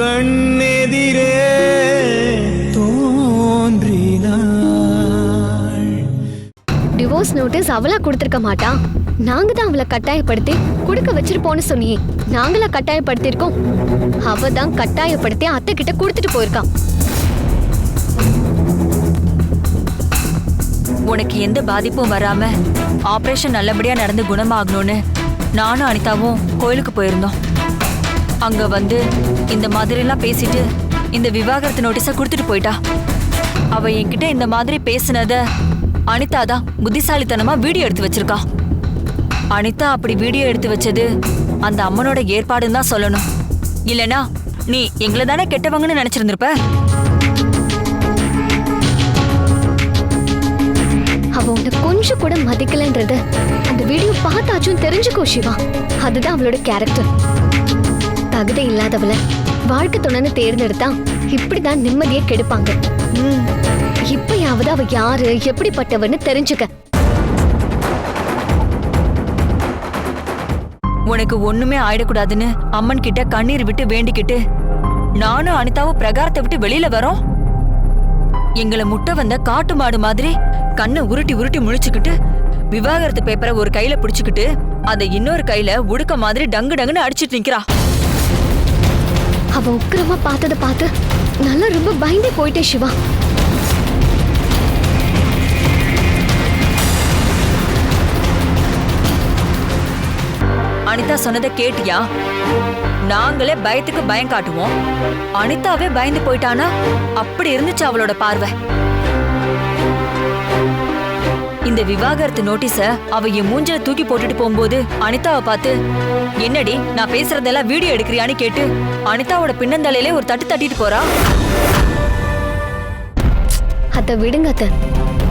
கண்ணெதிரே தோன்றினாள். Divorce notice அவளா கொடுத்திருக்க மாட்டா? நாங்க தான் அவளை கட்டாயப்படுத்தி கொடுக்க வச்சிருப்போம்னு சொன்னியே. நாங்களா கட்டாயப்படுத்திருக்கோம் அவ தான் கட்டாயப்படுத்தி அத்தை கிட்ட கொடுத்துட்டு போயிருக்கா. உனக்கு எந்த பாதிப்பும் வராம ஆபரேஷன் நல்லபடியா நடந்து குணமாகணும்னு நானும் அனிதாவும் கோயிலுக்கு போயிருந்தோம். அங்க வந்து இந்த மாதிரிலாம் பேசிட்டு இந்த விவாகரத்து நோட்டீஸை கொடுத்துட்டு போயிட்டா. அவ என்கிட்ட இந்த மாதிரி பேசினத அனிதா தான் புத்திசாலித்தனமா வீடியோ எடுத்து வச்சிருக்கா. அனிதா அப்படி வீடியோ எடுத்து வச்சது அந்த அம்மனோட ஏற்பாடுன்னு தான் சொல்லணும். இல்லனா நீ எங்களை தானே கெட்டவங்கன்னு நினைச்சிருந்திருப்ப? அவ உன்னை கொஞ்சம் கூட மதிக்கலன்றது அந்த வீடியோ பார்த்தாச்சும் தெரிஞ்சுக்கோ சிவா. அதுதான் அவளோட கேரக்டர் தகுதி இல்லாதவள வாழ்க்கை துணைன்னு தேர்ந்தெடுத்தா இப்படிதான் நிம்மதியை கெடுப்பாங்க. இப்பயாவது அவ யாரு எப்படிப்பட்டவன்னு தெரிஞ்சுக்க. உனக்கு ஒண்ணுமே ஆயிடக்கூடாதுன்னு அம்மன் கிட்ட கண்ணீர் விட்டு வேண்டிக்கிட்டு நானும் அனிதாவும் பிரகாரத்தை விட்டு வெளியில வரோம்? எங்களை முட்டை வந்த காட்டு மாடு மாதிரி கண்ணை உருட்டி உருட்டி முழிச்சுக்கிட்டு விவாகரத்து பேப்பரை ஒரு கையில பிடிச்சுக்கிட்டு அதை இன்னொரு கையில உடுக்க மாதிரி டங்கு டங்குன்னு அடிச்சிட்டு நிக்கிறா. அவ உக்கிரமா பார்த்தத பார்த்து நல்லா ரொம்ப பயந்தே போயிட்டே சிவா. அனிதா சொன்னதை கேட்டியா? நாங்களே பயத்துக்கு பயம் காட்டுவோம். அனிதாவே பயந்து போயிட்டானா? அப்படி இருந்துச்சு அவளோட பார்வை. இந்த விவாகரத்து நோட்டீஸ அவ என் மூஞ்சில தூக்கி போட்டுட்டு போகும்போது அனிதாவை பார்த்து என்னடி நான் பேசுறதெல்லாம் வீடியோ எடுக்கிறியான்னு கேட்டு அனிதாவோட பின்னந்தலையிலே ஒரு தட்டு தட்டிட்டு போறா? அத்த விடுங்க அத்த.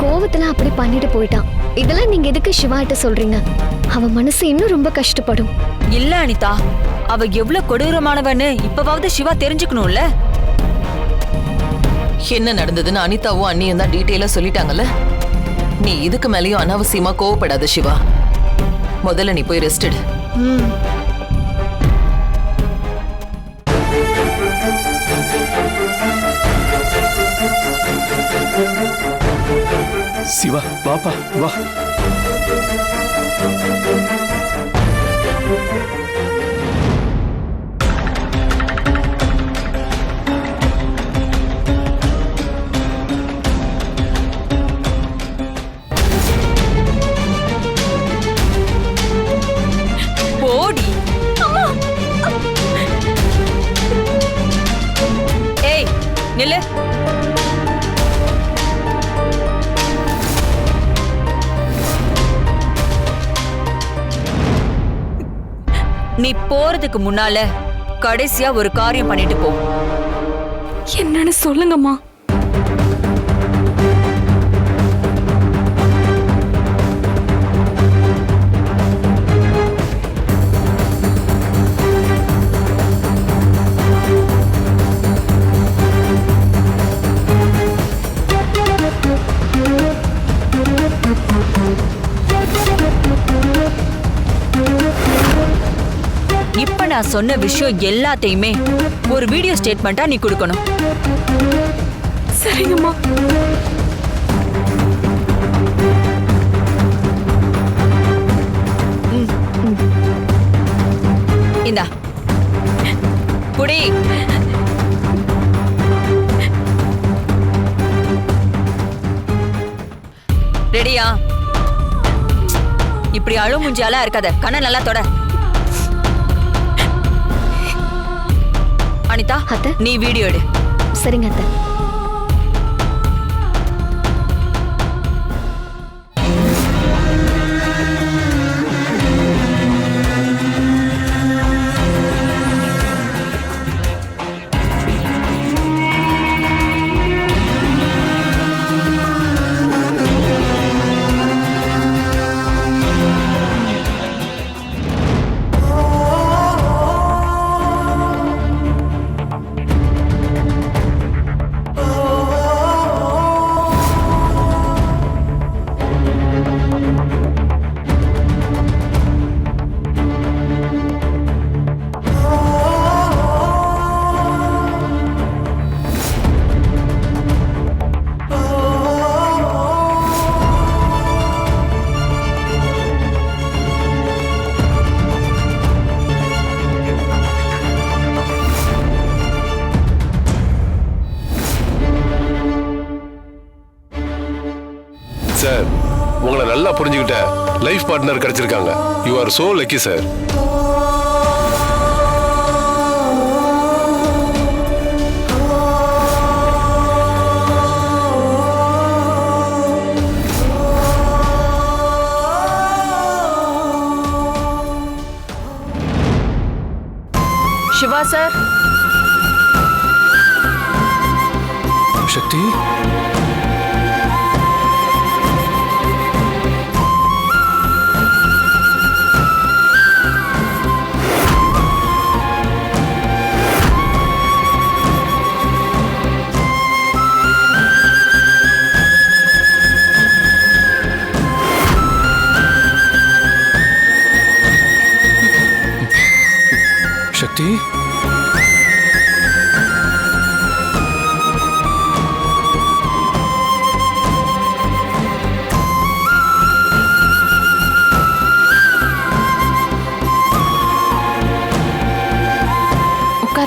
கோவத்துல அப்படி பண்ணிட்டு போயிட்டான். இதெல்லாம் நீங்க எதுக்கு சிவாட்ட சொல்றீங்க? அவ மனசு இன்னும் ரொம்ப கஷ்டப்படும். இல்ல அனிதா. அவ எவ்வளவு கொடூரமானவன்னு இப்பவாவது சிவா தெரிஞ்சுக்கணும்ல? என்ன நடந்ததுன்னு அனிதாவும் அண்ணியும் தான் டீட்டெயிலா சொல்லிட்டாங்கல்ல? நீ இதுக்கு மேலயும் அனாவசியமா கோவப்படாத சிவா. முதல்ல நீ போய் ரெஸ்ட் எடு. சிவா பாப்பா வா. நில்லு. நீ போறதுக்கு முன்னால கடைசியா ஒரு காரியம் பண்ணிட்டு போ. என்னன்னு சொல்லுங்கம்மா. சொன்ன விஷயம் எல்லாத்தையுமே ஒரு வீடியோ ஸ்டேட்மெண்ட்டா நீ கொடுக்கணும். சரிங்கம்மா. இந்தா. குடி. ரெடியா? இப்படி அழு முஞ்சாலா இருக்காத. கண்ணை நல்லா தொட. அனிதா அத்தை. நீ வீடியோ எடு சரிங்க அத்தை புரிஞ்சுக்கிட்ட. Life partner கிடைச்சிருக்காங்க. You are so lucky sir Siva sir Sakthi Sakthi?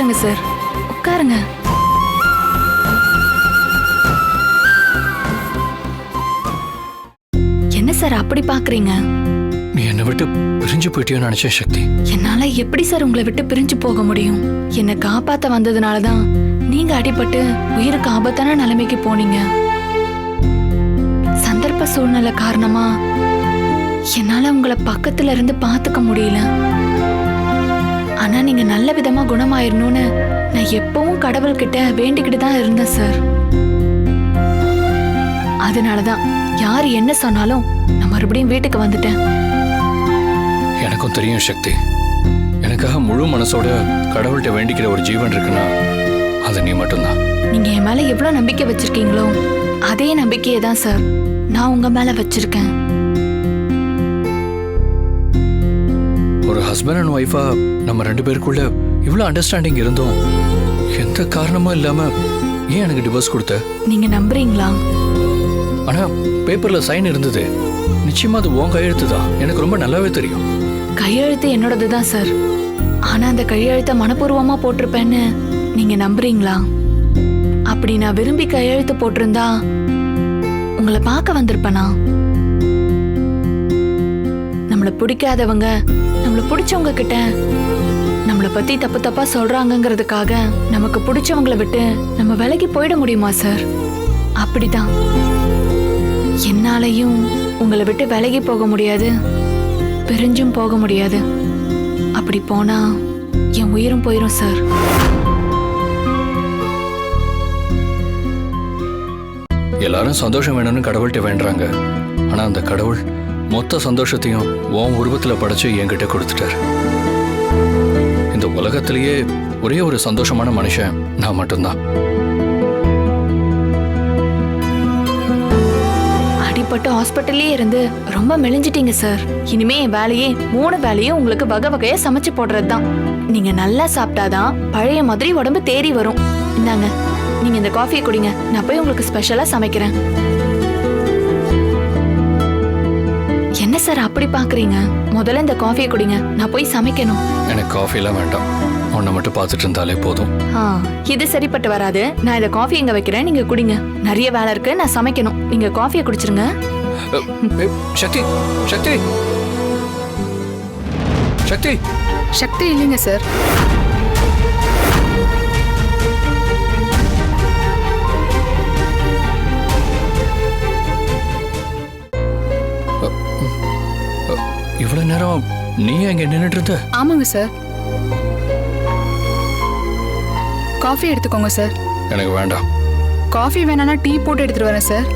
உட்காருங்க சார். உட்காருங்க. என்ன சார் அப்படி பாக்குறீங்க நீ என்னை விட்டு பிரிஞ்சு போயிட்டியோன்னு நினைச்சேன் சக்தி. என்னால எப்படி சார் உங்களை விட்டு பிரிஞ்சு போக முடியும்? என்னை காப்பாத்த வந்ததுனால தான் நீங்க அடிபட்டு உயிருக்கு ஆபத்தான நிலைமைக்கு போனீங்க. சந்தர்ப்ப சூழ்நிலை காரணமா என்னால உங்களை பக்கத்துல இருந்து பாத்துக்க முடியல. ஆனா நீங்க நல்ல விதமா குணமாயிரணும்னு நான் எப்பவும் கடவுள்கிட்ட வேண்டிக்கிட்டு தான் இருந்தேன் சார் அதனாலதான் யார் என்ன சொன்னாலும் நான் மறுபடியும் வீட்டுக்கு வந்துட்டேன். எனக்கும் தெரியும் சக்தி. எனக்காக முழு மனசோட கடவுள்கிட்ட வேண்டிக்கிற ஒரு ஜீவன் இருக்குன்னா அது நீ மட்டும்தான். நீங்க என் மேல எவ்வளவு நம்பிக்கை வச்சிருக்கீங்களோ அதே நம்பிக்கையை தான் சார் நான் உங்க மேல வச்சிருக்கேன். ஹஸ்பண்ட் அண்ட் ஒய்ஃபா நம்ம ரெண்டு பேருக்குள்ள இவ்வளோ அண்டர்ஸ்டாண்டிங் இருந்தோம் எந்த காரணமும் இல்லாம ஏன் எனக்கு டிவோர்ஸ் கொடுத்த? நீங்க நம்புறீங்களா? ஆனா பேப்பர்ல சைன் இருந்தது. நிச்சயமா அது உன் கையெழுத்து தான். எனக்கு ரொம்ப நல்லாவே தெரியும். கையெழுத்து என்னோடது தான் சார் ஆனா அந்த கையெழுத்த மனப்பூர்வமா போட்டிருப்பேன்னு நீங்க நம்புறீங்களா? அப்படி நான் விரும்பி கையெழுத்து போட்டிருந்தா உங்களை பார்க்க வந்திருப்பேனா? நம்மள பிடிக்காதவங்க நம்மள பிடிச்சவங்க கிட்ட நம்மள பத்தி தப்பு தப்பா சொல்றாங்கங்கிறதுக்காக நமக்கு பிடிச்சவங்கள விட்டு நம்ம விலகி போயிட முடியுமா சார்? அப்படிதான். என்னாலையும் உங்களை விட்டு விலகி போக முடியாது பிரிஞ்சும் போக முடியாது. அப்படி போனா என் உயிரும் போயிரும் சார். எல்லாரும் சந்தோஷம் வேணும்னு கடவுள்கிட்ட வேண்டுறாங்க. ஆனா அந்த கடவுள் மொத்த சந்தோஷத்தையும் உன் உருவத்தில் படைச்சு என்கிட்ட கொடுத்துட்டார். இந்த உலகத்திலேயே ஒரே ஒரு சந்தோஷமான மனுஷன் நான் மட்டும்தான். அடிப்பட்டு ஹாஸ்பிட்டல்லே இருந்து ரொம்ப மெலிஞ்சிட்டீங்க சார். இனிமே என் வேலையே மூணு வேலையும் உங்களுக்கு வகை வகையா சமைச்சு போடுறது தான் நீங்க நல்லா சாப்பிட்டாதான் பழைய மாதிரி உடம்பு தேறி வரும். இந்தாங்க நீங்க இந்த காஃபியை குடிங்க. நான் போய் உங்களுக்கு ஸ்பெஷலா சமைக்கிறேன். என்ன சார் அப்படி பாக்குறீங்க முதல்ல இந்த காஃபியை குடிங்க. நான் போய் சமைக்கணும். எனக்கு காஃபிலாம் வேண்டாம். உன்னை மட்டும் பார்த்துட்டு இருந்தாலே போதும். ஆ, இது சரிப்பட்டு வராது. நான் இதை காஃபி இங்க வைக்கிறேன். நீங்க குடிங்க. நிறைய வேலை இருக்கு. நான் சமைக்கணும். நீங்க காஃபியை குடிச்சிருங்க. சக்தி சக்தி. சக்தி. சக்தி இல்லைங்க சார். இவ்வளவு நேரம் நீ அங்க நின்னுட்டு இருந்த? ஆமாங்க சார் காஃபி எடுத்துக்கோங்க சார் எனக்கு வேண்டாம். காஃபி வேணானா டீ போட்டு எடுத்துட்டு வரேன் சார்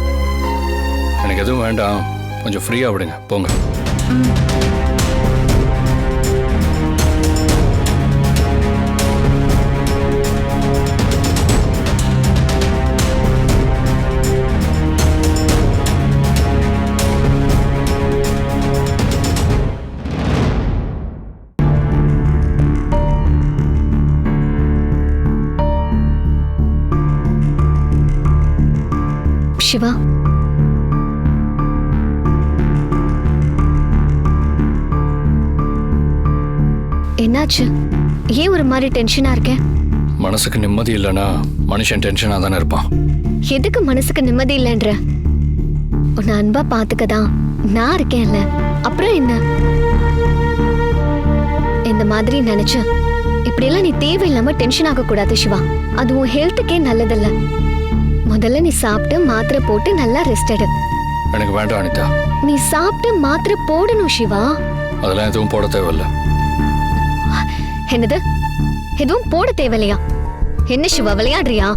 எனக்கு எதுவும் வேண்டாம். கொஞ்சம் ஃப்ரீயா விடுங்க. போங்க. சிவா. என்னாச்சு? ஏன் ஒரு மாதிரி டென்ஷனா இருக்க? மனசுக்கு நிம்மதி இல்லைன்னா மனுஷன் டென்ஷனா தானே இருப்பான். எதுக்கு மனசுக்கு நிம்மதி இல்லைன்ற? உன்னை அன்பா பாத்துக்கதான் நான் இருக்கேன்ல. அப்புறம் என்ன? இந்த மாதிரி நினைச்சு இப்படியெல்லாம் நீ தேவையில்லாம டென்ஷன் ஆக கூடாது சிவா. அது உன் ஹெல்த்துக்கே நல்லதில்ல. முதல்ல நீ சாப்பிட்டு மாத்திரை போட்டு நல்லா ரெஸ்ட் எடு. எனக்கு வேண்டாம் அனிதா. நீ சாப்பிட்டு மாத்திரை போடணும் சிவா. அதெல்லாம் எதுவும் போட தேவையில்ல. என்னது? எதுவும் போட தேவையில்லையா? என்ன சிவா விளையாடுறியா?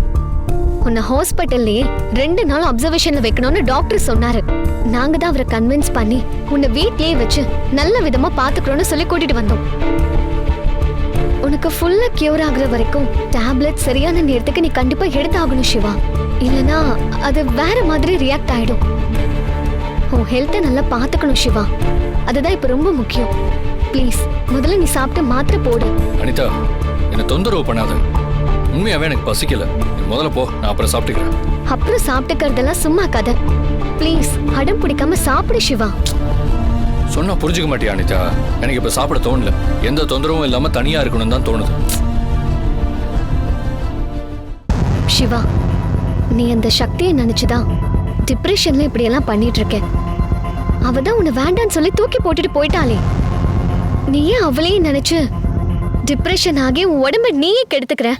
உன்னை ஹாஸ்பிட்டல்லே ரெண்டு நாள் அப்சர்வேஷன்ல வைக்கணும்னு டாக்டர் சொன்னாரு. நாங்க தான் அவரை கன்வின்ஸ் பண்ணி உன்னை வீட்லயே வச்சு நல்ல விதமா பாத்துக்கிறோம்னு சொல்லி கூட்டிட்டு வந்தோம். உனக்கு ஃபுல்லா கியூர் ஆகுற வரைக்கும் டேப்லெட் சரியான நேரத்துக்கு நீ கண்டிப்பா எடுத்தாகணும் சிவா. இல்லனா அது வேற மாதிரி ரியாக்ட் ஆயிடும். உன் ஹெல்த்தை நல்லா பாத்துக்கணும் சிவா. அதுதான் இப்ப ரொம்ப முக்கியம். ப்ளீஸ் முதல்ல நீ சாப்பிட்டு மாத்திரை போடு. அனிதா என்னை தொந்தரவு பண்ணாத. உண்மையாவே எனக்கு பசிக்கல. முதல்ல போ நான் அப்புறம் சாப்பிட்டுக்கிறேன். அப்புறம் சாப்பிட்டுக்கிறதெல்லாம் சும்மா கதை. ப்ளீஸ் அடம் பிடிக்காம சாப்பிடு சிவா. சொன்னா புரிஞ்சுக்க மாட்டியா அனிதா? எனக்கு இப்ப சாப்பிட தோணல. எந்த தொந்தரவும் இல்லாம தனியா இருக்கணும்னு தான் தோணுது. சிவா நீ அந்த சக்தியை நினைச்சுதான். டிப்ரெஷன்ல இப்படி எல்லாம் பண்ணிட்டு இருக்க அவ தான் உன்னை வேண்டான்னு சொல்லி தூக்கி போட்டுட்டு போயிட்டாளே. நீ ஏன் அவளையும் நினைச்சு டிப்ரெஷன் ஆகி உன் உடம்ப நீயே கெடுத்துக்கிற.